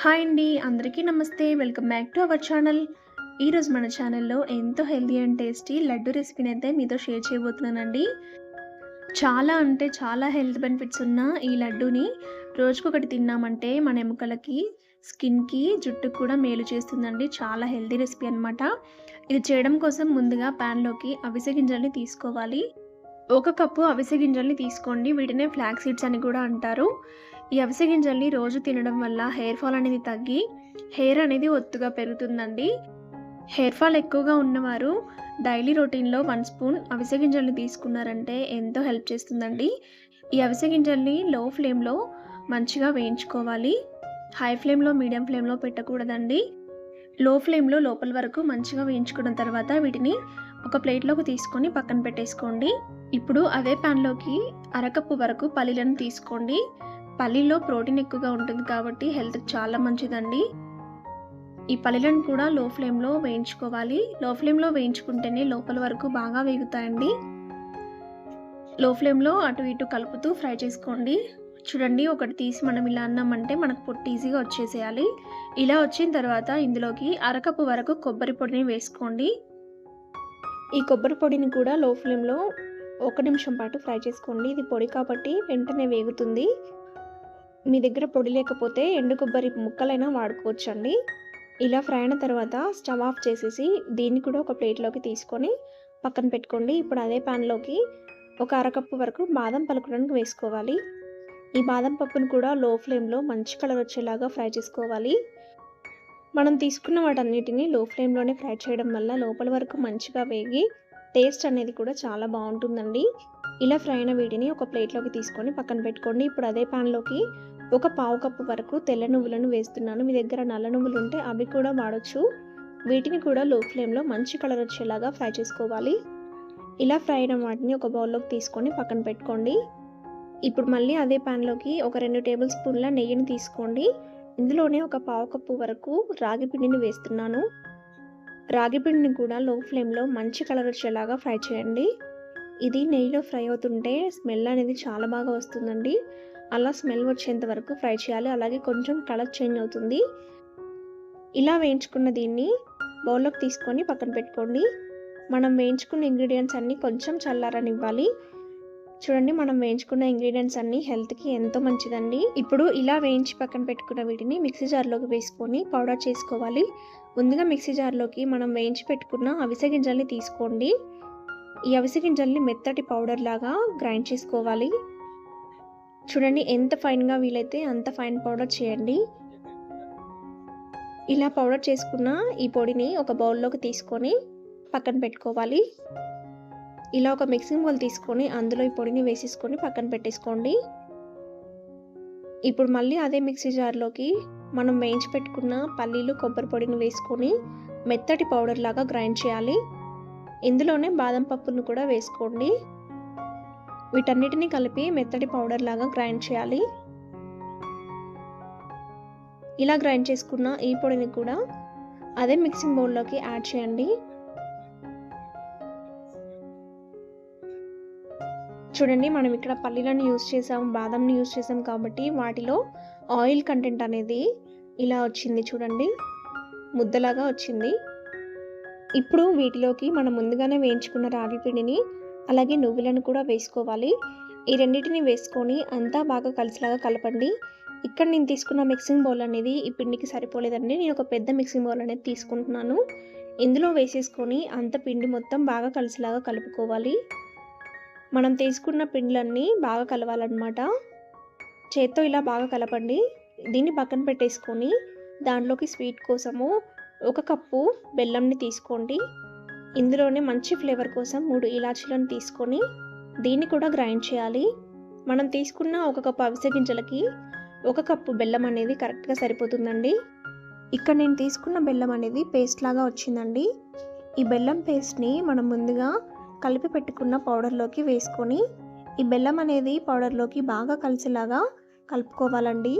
Hi అండి అందరికీ నమస్తే. Welcome back to our channel. ఈరోజు మన ఛానల్లో ఎంతో హెల్దీ అండ్ టేస్టీ లడ్డు రెసిపీని అయితే మీతో షేర్ చేయబోతున్నానండి. చాలా అంటే చాలా హెల్త్ బెనిఫిట్స్ ఉన్న ఈ లడ్డూని రోజుకొకటి తిన్నామంటే మన ఎముకలకి స్కిన్కి జుట్టుకు కూడా మేలు చేస్తుందండి. చాలా హెల్దీ రెసిపీ అనమాట ఇది చేయడం కోసం ముందుగా ప్యాన్లోకి అవిసె గింజల్ని తీసుకోవాలి. ఒక కప్పు అవిసె గింజల్ని తీసుకోండి. వీటినే ఫ్లాక్ సీడ్స్ అని కూడా అంటారు. ఈ అవిసె గింజల్ని రోజు తినడం వల్ల హెయిర్ ఫాల్ అనేది తగ్గి హెయిర్ అనేది ఒత్తుగా పెరుగుతుందండి. హెయిర్ ఫాల్ ఎక్కువగా ఉన్నవారు డైలీ రొటీన్లో వన్ స్పూన్ అవిసె గింజల్ని తీసుకున్నారంటే ఎంతో హెల్ప్ చేస్తుందండి. ఈ అవిసె గింజల్ని లో ఫ్లేమ్లో మంచిగా వేయించుకోవాలి. హై ఫ్లేమ్లో మీడియం ఫ్లేమ్లో పెట్టకూడదండి. లో ఫ్లేమ్లో లోపల వరకు మంచిగా వేయించుకున్న తర్వాత వీటిని ఒక ప్లేట్లోకి తీసుకొని పక్కన పెట్టేసుకోండి. ఇప్పుడు అదే ప్యాన్లోకి అరకప్పు వరకు పల్లీలను తీసుకోండి. పల్లీలో ప్రోటీన్ ఎక్కువగా ఉంటుంది కాబట్టి హెల్త్కి చాలా మంచిదండి. ఈ పల్లీలను కూడా లో ఫ్లేమ్లో వేయించుకోవాలి. లో ఫ్లేమ్లో వేయించుకుంటేనే లోపల వరకు బాగా వేగుతాయండి. లో ఫ్లేమ్లో అటు ఇటు కలుపుతూ ఫ్రై చేసుకోండి. చూడండి ఒకటి తీసి మనం ఇలా అన్నామంటే మనకు పొట్టు ఈజీగా వచ్చేసేయాలి. ఇలా వచ్చిన తర్వాత ఇందులోకి అరకప్పు వరకు కొబ్బరి పొడిని వేసుకోండి. ఈ కొబ్బరి పొడిని కూడా లో ఫ్లేమ్లో ఒక నిమిషం పాటు ఫ్రై చేసుకోండి. ఇది పొడి కాబట్టి వెంటనే వేగుతుంది. మీ దగ్గర పొడి లేకపోతే ఎండు కొబ్బరి ముక్కలైనా వాడుకోవచ్చండి. ఇలా ఫ్రై అయిన తర్వాత స్టవ్ ఆఫ్ చేసేసి దీన్ని కూడా ఒక ప్లేట్లోకి తీసుకొని పక్కన పెట్టుకోండి. ఇప్పుడు అదే ప్యాన్లోకి ఒక అరకప్పు వరకు బాదం పలుకుడానికి వేసుకోవాలి. ఈ బాదం పప్పును కూడా లో ఫ్లేమ్లో మంచి కలర్ వచ్చేలాగా ఫ్రై చేసుకోవాలి. మనం తీసుకున్న వాటన్నిటిని లో ఫ్లేమ్లోనే ఫ్రై చేయడం వల్ల లోపల వరకు మంచిగా వేగి టేస్ట్ అనేది కూడా చాలా బాగుంటుందండి. ఇలా ఫ్రై అయిన వీటిని ఒక ప్లేట్లోకి తీసుకొని పక్కన పెట్టుకోండి. ఇప్పుడు అదే ప్యాన్లోకి ఒక పావు కప్పు వరకు తెల్ల నువ్వులను వేస్తున్నాను. మీ దగ్గర నల్ల నువ్వులు ఉంటే అవి కూడా వాడచ్చు. వీటిని కూడా లో ఫ్లేమ్లో మంచి కలర్ వచ్చేలాగా ఫ్రై చేసుకోవాలి. ఇలా ఫ్రై అయిన వాటిని ఒక బౌల్లోకి తీసుకొని పక్కన పెట్టుకోండి. ఇప్పుడు మళ్ళీ అదే ప్యాన్లోకి ఒక రెండు టేబుల్ స్పూన్ల నెయ్యిని తీసుకోండి. ఇందులోనే ఒక పావు కప్పు వరకు రాగి పిండిని వేస్తున్నాను. రాగి పిండిని కూడా లో ఫ్లేమ్లో మంచి కలర్ వచ్చేలాగా ఫ్రై చేయండి. ఇది నెయ్యిలో ఫ్రై అవుతుంటే స్మెల్ అనేది చాలా బాగా వస్తుందండి. అలా స్మెల్ వచ్చేంత వరకు ఫ్రై చేయాలి. అలాగే కొంచెం కలర్ చేంజ్ అవుతుంది. ఇలా వేయించుకున్న దీన్ని బౌల్లోకి తీసుకొని పక్కన పెట్టుకోండి. మనం వేయించుకున్న ఇంగ్రీడియంట్స్ అన్నీ కొంచెం చల్లారని ఇవ్వాలి చూడండి మనం వేయించుకున్న ఇంగ్రీడియంట్స్ అన్నీ హెల్త్కి ఎంతో మంచిదండి. ఇప్పుడు ఇలా వేయించి పక్కన పెట్టుకున్న వీటిని మిక్సీ జార్లోకి వేసుకొని పౌడర్ చేసుకోవాలి. ముందుగా మిక్సీ జార్లోకి మనం వేయించి పెట్టుకున్న అవిసె గింజల్ని తీసుకోండి. ఈ అవిసె గింజల్ని మెత్తటి పౌడర్ లాగా గ్రైండ్ చేసుకోవాలి. చూడండి ఎంత ఫైన్గా వీలైతే అంత ఫైన్ పౌడర్ చేయండి. ఇలా పౌడర్ చేసుకున్న ఈ పొడిని ఒక బౌల్లోకి తీసుకొని పక్కన పెట్టుకోవాలి. ఇలా ఒక మిక్సింగ్ బౌల్ తీసుకొని అందులో ఈ పొడిని వేసేసుకొని పక్కన పెట్టేసుకోండి. ఇప్పుడు మళ్ళీ అదే మిక్సీ జార్లోకి మనం వేయించి పెట్టుకున్న పల్లీలు కొబ్బరి పొడిని వేసుకొని మెత్తటి పౌడర్ లాగా గ్రైండ్ చేయాలి. ఇందులోనే బాదం పప్పును కూడా వేసుకోండి. వీటన్నిటిని కలిపి మెత్తటి పౌడర్ లాగా గ్రైండ్ చేయాలి. ఇలా గ్రైండ్ చేసుకున్న ఈ పొడిని కూడా అదే మిక్సింగ్ బౌల్లోకి యాడ్ చేయండి. చూడండి మనం ఇక్కడ పల్లీలను యూస్ చేసాం బాదంని యూస్ చేసాం కాబట్టి వాటిలో ఆయిల్ కంటెంట్ అనేది ఇలా వచ్చింది చూడండి. ముద్దలాగా వచ్చింది. ఇప్పుడు వీటిలోకి మనం ముందుగానే వేయించుకున్న రాగి పిండిని అలాగే నువ్వులను కూడా వేసుకోవాలి. ఈ రెండింటిని వేసుకొని అంతా బాగా కలిసిలాగా కలపండి. ఇక్కడ నేను తీసుకున్న మిక్సింగ్ బౌల్ అనేది ఈ పిండికి సరిపోలేదండి. నేను ఒక పెద్ద మిక్సింగ్ బౌల్ అనేది తీసుకుంటున్నాను. ఇందులో వేసేసుకొని అంత పిండి మొత్తం బాగా కలిసిలాగా కలుపుకోవాలి. మనం తీసుకున్న పిండ్లన్నీ బాగా కలవాలన్నమాట. చేత్తో ఇలా బాగా కలపండి. దీన్ని పక్కన పెట్టేసుకొని దాంట్లోకి స్వీట్ కోసము ఒక కప్పు బెల్లంని తీసుకోండి. ఇందులోనే మంచి ఫ్లేవర్ కోసం మూడు ఇలాచీలను తీసుకొని దీన్ని కూడా గ్రైండ్ చేయాలి. మనం తీసుకున్న ఒక కప్పు అవిసె గింజలకి ఒక కప్పు బెల్లం అనేది కరెక్ట్గా సరిపోతుందండి. ఇక్కడ నేను తీసుకున్న బెల్లం అనేది పేస్ట్ లాగా వచ్చిందండి. ఈ బెల్లం పేస్ట్ని మనం ముందుగా కలిపి పెట్టుకున్న పౌడర్లోకి వేసుకొని ఈ బెల్లం అనేది పౌడర్లోకి బాగా కలిసేలాగా కలుపుకోవాలండి.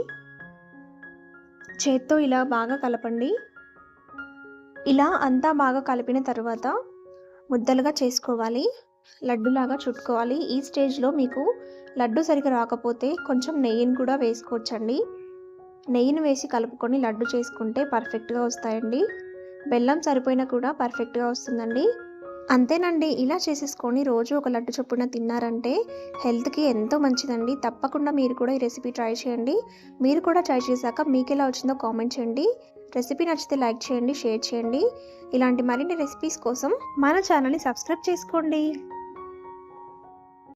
చేత్తో ఇలా బాగా కలపండి. ఇలా అంతా బాగా కలిపిన తర్వాత ముద్దలుగా చేసుకోవాలి. లడ్డులాగా చుట్టుకోవాలి. ఈ స్టేజ్లో మీకు లడ్డు సరిగ్గా రాకపోతే కొంచెం నెయ్యిని కూడా వేసుకోవచ్చండి. నెయ్యిని వేసి కలుపుకొని లడ్డు చేసుకుంటే పర్ఫెక్ట్గా వస్తాయండి. బెల్లం సరిపోయినా కూడా పర్ఫెక్ట్గా వస్తుందండి. అంతేనండి ఇలా చేసేసుకొని రోజు ఒక లడ్డు చొప్పున తిన్నారంటే హెల్త్కి ఎంతో మంచిదండి. తప్పకుండా మీరు కూడా ఈ రెసిపీ ట్రై చేయండి. మీరు కూడా ట్రై చేశాక మీకు ఎలా వచ్చిందో కామెంట్ చేయండి. రెసిపీ నచ్చితే లైక్ చేయండి షేర్ చేయండి. ఇలాంటి మరిన్ని రెసిపీస్ కోసం మన ఛానల్ని సబ్స్క్రైబ్ చేసుకోండి.